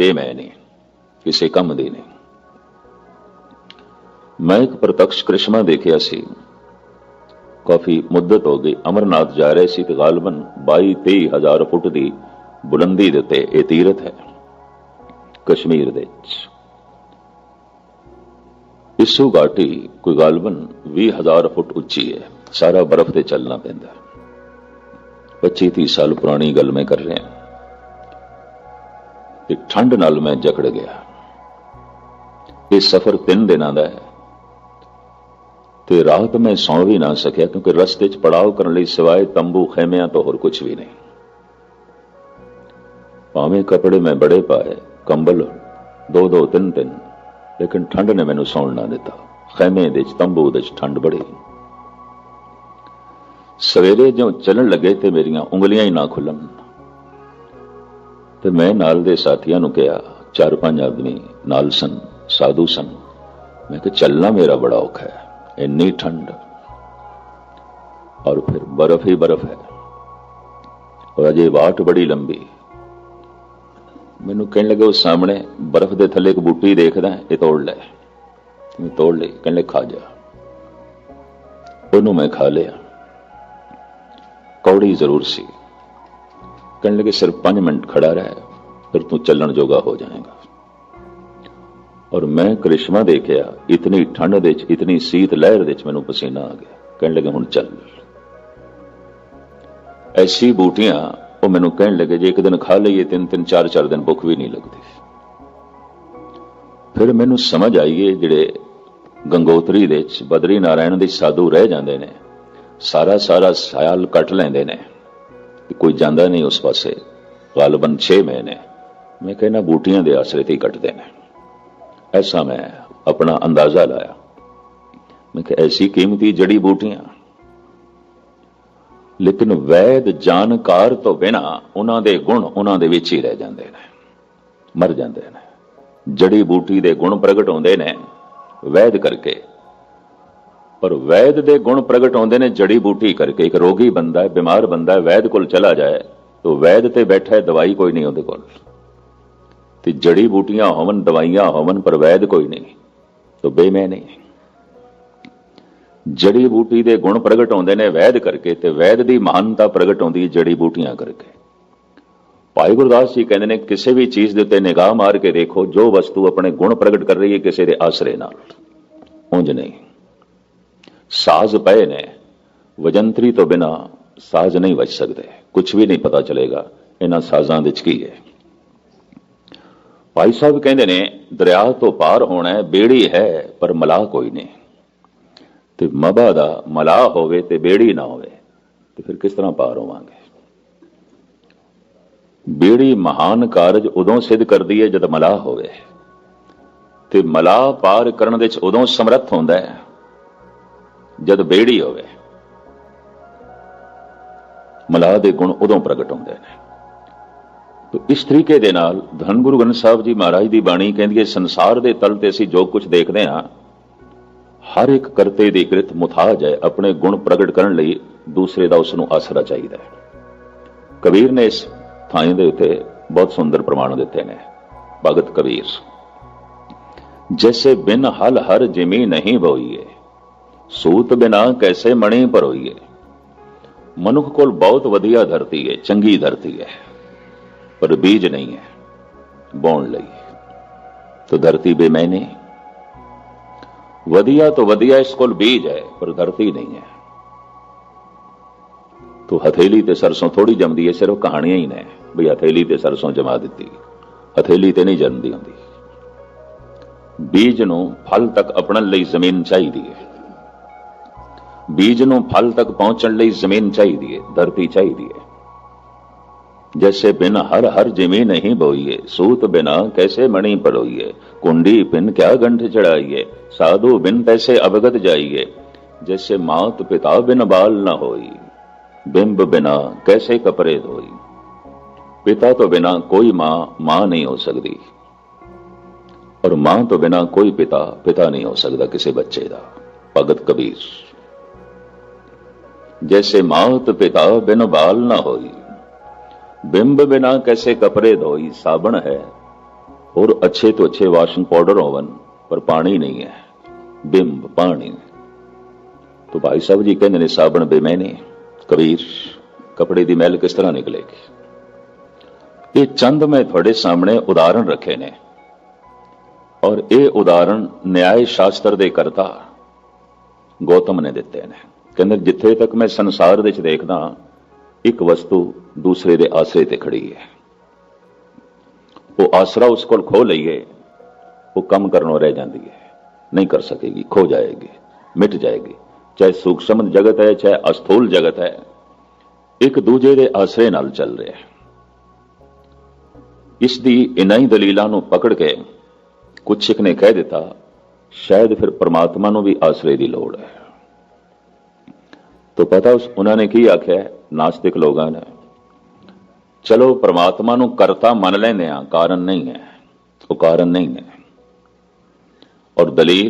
ਬੇਮੈ ਨਹੀਂ ਕਿਸੇ ਕੰਮ ਦੀ ਨਹੀਂ। ਮੈਂ ਇੱਕ ਪ੍ਰਤੱਖ ਕ੍ਰਿਸ਼ਮਾ ਦੇਖਿਆ ਸੀ। ਕਾਫੀ ਮੁੱਦਤ ਹੋ ਗਈ। ਅਮਰਨਾਥ ਜਾ ਰਹੇ ਸੀ ਤੇ ਗਾਲਬਨ 22 23 ਹਜ਼ਾਰ ਫੁੱਟ ਦੀ ਬੁਲੰਦੀ ਦੇ ਉੱਤੇ ਇਹ ਤੀਰਥ ਹੈ, ਕਸ਼ਮੀਰ ਦੇ ਵਿੱਚ। ਇਸੂ ਘਾਟੀ ਕੋਈ ਗਾਲਬਨ 20000 ਫੁੱਟ ਉੱਚੀ ਹੈ। ਸਾਰਾ ਬਰਫ਼ ਤੇ ਚੱਲਣਾ ਪੈਂਦਾ। ਹੈ 25 30 ਸਾਲ ਪੁਰਾਣੀ ਗੱਲ ਮੈਂ ਕਰ ਰਿਹਾ। ਤੇ ਠੰਡ ਨਾਲ ਮੈਂ ਜਕੜ ਗਿਆ। ਇਹ ਸਫ਼ਰ 3 ਦਿਨਾਂ ਦਾ ਹੈ। ਤੇ ਰਾਤ ਮੈਂ ਸੌਂ ਵੀ ਨਾ ਸਕਿਆ, ਕਿਉਂਕਿ ਰਸਤੇ 'ਚ ਪੜਾਅ ਕਰਨ ਲਈ ਸਿਵਾਏ ਤੰਬੂ ਖੈਮਿਆਂ ਤੋਂ ਹੋਰ ਕੁਝ ਵੀ ਨਹੀਂ। ਭਾਵੇਂ ਕੱਪੜੇ ਮੈਂ ਬੜੇ ਪਾਏ, ਕੰਬਲ ਦੋ ਦੋ ਤਿੰਨ ਤਿੰਨ, ਲੇਕਿਨ ਠੰਡ ਨੇ ਮੈਨੂੰ ਸੌਣ ਨਾ ਦਿੱਤਾ। ਖੈਮੇ ਦੇ 'ਚ, ਤੰਬੂ ਦੇ 'ਚ ਠੰਡ ਬੜੀ। ਸਵੇਰੇ ਜਿਉਂ ਚੱਲਣ ਲੱਗੇ ਤੇ ਮੇਰੀਆਂ ਉਂਗਲੀਆਂ ਹੀ ਨਾ ਖੁੱਲਣ। ਤੇ ਮੈਂ ਨਾਲ ਦੇ ਸਾਥੀਆਂ ਨੂੰ ਕਿਹਾ, ਚਾਰ ਪੰਜ ਆਦਮੀ ਨਾਲ ਸਨ, ਸਾਧੂ ਸਨ। ਮੈਂ ਕਿ ਚੱਲਣਾ ਮੇਰਾ ਬੜਾ ਔਖਾ ਹੈ, ਇੰਨੀ ਠੰਡ। ਔਰ ਫਿਰ ਬਰਫ਼ ਹੀ ਬਰਫ਼ ਹੈ। ਔਰ ਅਜੇ ਬਾਟ ਬੜੀ ਲੰਬੀ। ਮੈਨੂੰ ਕਹਿਣ ਲੱਗੇ, ਉਹ ਸਾਹਮਣੇ ਬਰਫ਼ ਦੇ ਥੱਲੇ ਇੱਕ ਬੂਟੀ ਦੇਖਦਾ ਇਹ ਤੋੜ ਲੈ। ਮੈਂ ਤੋੜ ਲਈ ਕਹਿਣ ਲੱਗੇ ਖਾ ਜਾ। ਉਹਨੂੰ ਮੈਂ ਖਾ ਲਿਆ। ਕੌੜੀ ਜ਼ਰੂਰ ਸੀ। ਕਹਿਣ ਲੱਗੇ ਸਿਰਫ 5 ਮਿੰਟ ਖੜਾ ਰਿਹਾ। ਫਿਰ ਤੂੰ ਚੱਲਣ ਜੋਗਾ ਹੋ ਜਾਏਗਾ ਔਰ ਮੈਂ ਕ੍ਰਿਸ਼ਮਾ ਦੇਖਿਆ ਇਤਨੀ ਠੰਡ ਦੇ ਵਿੱਚ ਇਤਨੀ ਸੀਤ ਲਹਿਰ ਦੇ ਵਿੱਚ ਮੈਨੂੰ ਪਸੀਨਾ ਆ ਗਿਆ ਕਹਿਣ ਲੱਗੇ ਹੁਣ ਚੱਲ ਐਸੀ ਬੂਟੀਆਂ ਉਹ ਮੈਨੂੰ ਕਹਿਣ ਲੱਗੇ ਜੇ ਇੱਕ ਦਿਨ ਖਾ ਲਈਏ ਤਿੰਨ ਤਿੰਨ ਚਾਰ ਚਾਰ ਦਿਨ ਭੁੱਖ ਵੀ ਨਹੀਂ ਲੱਗਦੀ ਫਿਰ ਮੈਨੂੰ ਸਮਝ ਆਈਏ ਜਿਹੜੇ ਗੰਗੋਤਰੀ ਦੇ ਵਿੱਚ ਬਦਰੀ ਨਾਰਾਇਣ ਦੇ ਸਾਧੂ ਰਹਿ ਜਾਂਦੇ ਨੇ ਸਾਰਾ ਸਾਰਾ ਸਾਲ ਕੱਟ ਲੈਂਦੇ ਨੇ ਕੋਈ ਜਾਂਦਾ ਨਹੀਂ ਉਸ ਪਾਸੇ ਗਾਲਬਨ 6 ਮਹੀਨੇ ਮੈਂ ਕਹਿੰਦਾ ਬੂਟੀਆਂ ਦੇ ਆਸਰੇ ਤੇ ਹੀ ਕੱਟਦੇ ਨੇ। ਐਸਾ ਮੈਂ ਆਪਣਾ ਅੰਦਾਜ਼ਾ ਲਾਇਆ। ਮੈਂ ਕਿ ਐਸੀ ਕੀਮਤੀ ਜੜੀ ਬੂਟੀਆਂ। ਲੇਕਿਨ ਵੈਦ ਜਾਣਕਾਰ ਤੋਂ ਬਿਨਾ ਉਹਨਾਂ ਦੇ ਗੁਣ ਉਹਨਾਂ ਦੇ ਵਿੱਚ ਹੀ ਰਹਿ ਜਾਂਦੇ ਨੇ, ਮਰ ਜਾਂਦੇ ਨੇ। ਜੜੀ ਬੂਟੀ ਦੇ ਗੁਣ ਪ੍ਰਗਟ ਹੁੰਦੇ ਨੇ ਵੈਦ ਕਰਕੇ। ਪਰ ਵੈਦ ਦੇ ਗੁਣ ਪ੍ਰਗਟ ਹੁੰਦੇ ਨੇ, ਜੜੀ ਬੂਟੀ ਕਰਕੇ। ਇੱਕ ਰੋਗੀ ਬੰਦਾ ਹੈ, ਬਿਮਾਰ ਬੰਦਾ ਹੈ, ਵੈਦ ਕੋਲ ਚਲਾ ਜਾਏ, ਤਾਂ ਵੈਦ ਤੇ ਬੈਠਾ ਹੈ, ਦਵਾਈ ਕੋਈ ਨਹੀਂ ਉਹਦੇ ਕੋਲ। ਤੇ ਜੜੀ ਬੂਟੀਆਂ ਹੋਵਨ, ਦਵਾਈਆਂ ਹੋਵਨ, ਪਰ ਵੈਦ ਕੋਈ ਨਹੀਂ, ਤੋ ਬੇਮੈ ਨਹੀਂ ਜੜੀ ਬੂਟੀ ਦੇ ਗੁਣ ਪ੍ਰਗਟ ਹੁੰਦੇ ਨੇ ਵੈਦ ਕਰਕੇ ਤੇ ਵੈਦ ਦੀ ਮਹਾਨਤਾ ਪ੍ਰਗਟ ਹੁੰਦੀ ਹੈ ਜੜੀ ਬੂਟੀਆਂ ਕਰਕੇ। ਭਾਈ ਗੁਰਦਾਸ ਜੀ ਕਹਿੰਦੇ ਨੇ, ਕਿਸੇ ਵੀ ਚੀਜ਼ ਦੇ ਉੱਤੇ ਨਿਗਾਹ ਮਾਰ ਕੇ ਦੇਖੋ, ਜੋ ਵਸਤੂ ਆਪਣੇ ਗੁਣ ਪ੍ਰਗਟ ਕਰ ਰਹੀ ਹੈ ਕਿਸੇ ਦੇ ਆਸਰੇ ਨਾਲ। ਉਂਝ ਨਹੀਂ। ਸਾਜ਼ ਪਏ ਨੇ, ਵਜੰਤਰੀ ਤੋਂ ਬਿਨਾ ਸਾਜ਼ ਨਹੀਂ ਵੱਜ ਸਕਦੇ। ਕੁਝ ਵੀ ਨਹੀਂ ਪਤਾ ਚਲੇਗਾ, ਇਹਨਾਂ ਸਾਜ਼ਾਂ ਵਿੱਚ ਕੀ ਹੈ। ਭਾਈ ਸਾਹਿਬ ਕਹਿੰਦੇ ਨੇ, ਦਰਿਆ ਤੋਂ ਪਾਰ ਹੋਣਾ ਬੇੜੀ ਹੈ, ਪਰ ਮਲਾਹ ਕੋਈ ਨਹੀਂ। ਤੇ ਮਬਾ ਦਾ ਮਲਾਹ ਹੋਵੇ ਤੇ ਬੇੜੀ ਨਾ ਹੋਵੇ, ਤੇ ਫਿਰ ਕਿਸ ਤਰ੍ਹਾਂ ਪਾਰ ਹੋਵਾਂਗੇ? ਬੇੜੀ ਮਹਾਨ ਕਾਰਜ ਉਦੋਂ ਸਿੱਧ ਕਰਦੀ ਹੈ ਜਦ ਮਲਾਹ ਹੋਵੇ। ਤੇ ਮਲਾਹ ਪਾਰ ਕਰਨ ਦੇ ਵਿੱਚ ਉਦੋਂ ਸਮਰੱਥ ਹੁੰਦਾ ਹੈ, ਜਦ ਬੇੜੀ ਹੋਵੇ। ਮਲਾਹ ਦੇ ਗੁਣ ਉਦੋਂ ਪ੍ਰਗਟ ਹੁੰਦੇ ਨੇ। ਤੋ ਇਸ ਤਰੀਕੇ ਦੇ ਨਾਲ ਧੰਨ ਗੁਰੂ ਗ੍ਰੰਥ ਸਾਹਿਬ ਜੀ ਮਹਾਰਾਜ ਦੀ ਬਾਣੀ ਕਹਿੰਦੀ ਹੈ, ਸੰਸਾਰ ਦੇ ਤਲ ਤੇ ਅਸੀਂ ਜੋ ਕੁਝ ਦੇਖਦੇ ਹਾਂ, ਹਰ ਇੱਕ ਕਰਤੇ ਦੀ ਕਿਰਤ ਮੁਥਾਜ ਹੈ, ਆਪਣੇ ਗੁਣ ਪ੍ਰਗਟ ਕਰਨ ਲਈ ਦੂਸਰੇ ਦਾ ਉਸ ਨੂੰ ਆਸਰਾ ਚਾਹੀਦਾ ਹੈ। ਕਬੀਰ ਨੇ ਇਸ ਥਾਂ ਦੇ ਉੱਤੇ ਬਹੁਤ ਸੁੰਦਰ ਪ੍ਰਮਾਣ ਦਿੱਤੇ ਨੇ। ਭਗਤ ਕਬੀਰ, ਜੈਸੇ ਬਿਨ ਹਲ ਹਰ ਜਿਮੀ ਨਹੀਂ ਬੋਈਏ, ਸੂਤ ਬਿਨਾ ਕੈਸੇ ਮਣੀ ਭਰੋਈਏ, ਮਨੁੱਖ ਕੋਲ ਬਹੁਤ ਵਧੀਆ ਧਰਤੀ ਹੈ, ਚੰਗੀ ਧਰਤੀ ਹੈ। ਪਰ ਬੀਜ ਨਹੀਂ ਹੈ, ਬੋਣ ਲਈ। ਤਾਂ ਧਰਤੀ ਬੇਮੈਨੀ। ਵਧੀਆ ਤੋਂ ਵਧੀਆ ਇਸ ਕੋਲ ਬੀਜ ਹੈ, ਪਰ ਧਰਤੀ ਨਹੀਂ ਹੈ। ਤੋ ਹਥੇਲੀ ਤੇ ਸਰਸੋਂ ਥੋੜੀ ਜੰਮਦੀ ਹੈ, ਸਿਰਫ ਕਹਾਣੀਆਂ ਹੀ ਨੇ। ਵੀ ਹਥੇਲੀ ਤੇ ਸਰਸੋਂ ਜਮਾ ਦਿੱਤੀ। ਹਥੇਲੀ ਤੇ ਨਹੀਂ ਜੰਮਦੀ ਹੁੰਦੀ। ਬੀਜ ਨੂੰ ਫਲ ਤੱਕ ਅਪਣਨ ਲਈ ਜ਼ਮੀਨ ਚਾਹੀਦੀ ਹੈ। ਬੀਜ ਨੂੰ ਫਲ ਤੱਕ ਪਹੁੰਚਣ ਲਈ ਜ਼ਮੀਨ ਚਾਹੀਦੀ ਹੈ, ਧਰਤੀ ਚਾਹੀਦੀ ਹੈ। ਜੈਸੇ ਬਿਨ ਹਰ ਹਰ ਜਿਵੇਂ ਨਹੀਂ ਬੋਈਏ ਸੂਤ ਬਿਨਾ ਕੈਸੇ ਮਣੀ ਪਰੋਈਏ ਕੁੰਡੀ ਪਿਨ ਕਿਆ ਗੰਢ ਚੜਾਈਏ ਸਾਧੂ ਬਿਨ ਤੈਸੇ ਅਵਗਤ ਜਾਈਏ ਜੈਸੇ ਮਾਤ ਪਿਤਾ ਬਿਨ ਬਾਲ ਨਾ ਹੋਈ ਬਿੰਬ ਬਿਨਾ ਕੈਸੇ ਕਪਰੇ ਧੋਈ ਪਿਤਾ ਤੋਂ ਬਿਨਾ ਕੋਈ ਮਾਂ ਮਾਂ ਨਹੀਂ ਹੋ ਸਕਦੀ ਔਰ ਮਾਂ ਤੋਂ ਬਿਨਾ ਕੋਈ ਪਿਤਾ ਪਿਤਾ ਨਹੀਂ ਹੋ ਸਕਦਾ ਕਿਸੇ ਬੱਚੇ ਦਾ ਭਗਤ ਕਬੀਰ ਜੈਸੇ ਮਾਤ ਪਿਤਾ ਬਿਨ ਬਾਲ ਨਾ ਹੋਈ ਬਿੰਬ ਬਿਨਾ ਕੈਸੇ ਕਪੜੇ ਧੋਈ ਸਾਬਣ ਹੈ और अच्छे तो अच्छे वाशिंग पाउडर ओवन पर पानी नहीं है बिंब पानी तो भाई साहब जी कहते ने साबण बेमैने ਕਬੀਰ ਕੱਪੜੇ ਦੀ ਮੈਲ ਕਿਸ ਤਰ੍ਹਾਂ ਨਿਕਲੇਗੀ ਇਹ ਚੰਦ ਮੈਂ ਤੁਹਾਡੇ ਸਾਹਮਣੇ ਉਦਾਹਰਣ ਰੱਖੇ ਨੇ ਔਰ ਇਹ ਉਦਾਹਰਣ ਨਿਆਇ ਸ਼ਾਸਤਰ ਦੇ ਕਰਤਾ ਗੌਤਮ ਨੇ ਦਿੱਤੇ ਨੇ ਕਹਿੰਦੇ ਜਿੱਥੇ ਤੱਕ ਮੈਂ ਸੰਸਾਰ ਵਿੱਚ ਦੇਖਦਾ ਇੱਕ ਵਸਤੂ ਦੂਸਰੇ ਦੇ ਆਸਰੇ ਤੇ ਖੜੀ ਹੈ। ਉਹ ਆਸਰਾ ਉਸ ਕੋਲ ਖੋ ਲਈਏ, ਉਹ ਕੰਮ ਕਰਨੋਂ ਰਹਿ ਜਾਂਦੀ ਹੈ। ਨਹੀਂ ਕਰ ਸਕੇਗੀ, ਖੋ ਜਾਏਗੀ, ਮਿਟ ਜਾਏਗੀ। ਚਾਹੇ ਸੂਖਸ਼ਮ ਜਗਤ ਹੈ, ਚਾਹੇ ਅਸਥੂਲ ਜਗਤ ਹੈ, ਇੱਕ ਦੂਜੇ ਦੇ ਆਸਰੇ ਨਾਲ ਚੱਲ ਰਿਹਾ ਹੈ। ਇਸ ਦੀ ਇਨਾਂ ਹੀ ਦਲੀਲਾਂ ਨੂੰ ਪਕੜ ਕੇ ਕੁਛ ਇੱਕ ਨੇ ਕਹਿ ਦਿੱਤਾ, ਸ਼ਾਇਦ ਫਿਰ ਪ੍ਰਮਾਤਮਾ ਨੂੰ ਵੀ ਆਸਰੇ ਦੀ ਲੋੜ ਹੈ। ਤਾਂ ਪਤਾ ਉਸ, ਉਹਨਾਂ ਨੇ ਕੀ ਆਖਿਆ? ਨਾਸਤਿਕ ਲੋਕਾਂ ਨੇ ਚਲੋ, ਪ੍ਰਮਾਤਮਾ ਨੂੰ ਕਰਤਾ ਮੰਨ ਲੈਂਦੇ ਆ ਕਾਰਨ ਨਹੀਂ ਹੈ। ਉਹ ਕਾਰਨ ਨਹੀਂ ਹੈ। ਔਰ ਦਲੀਲ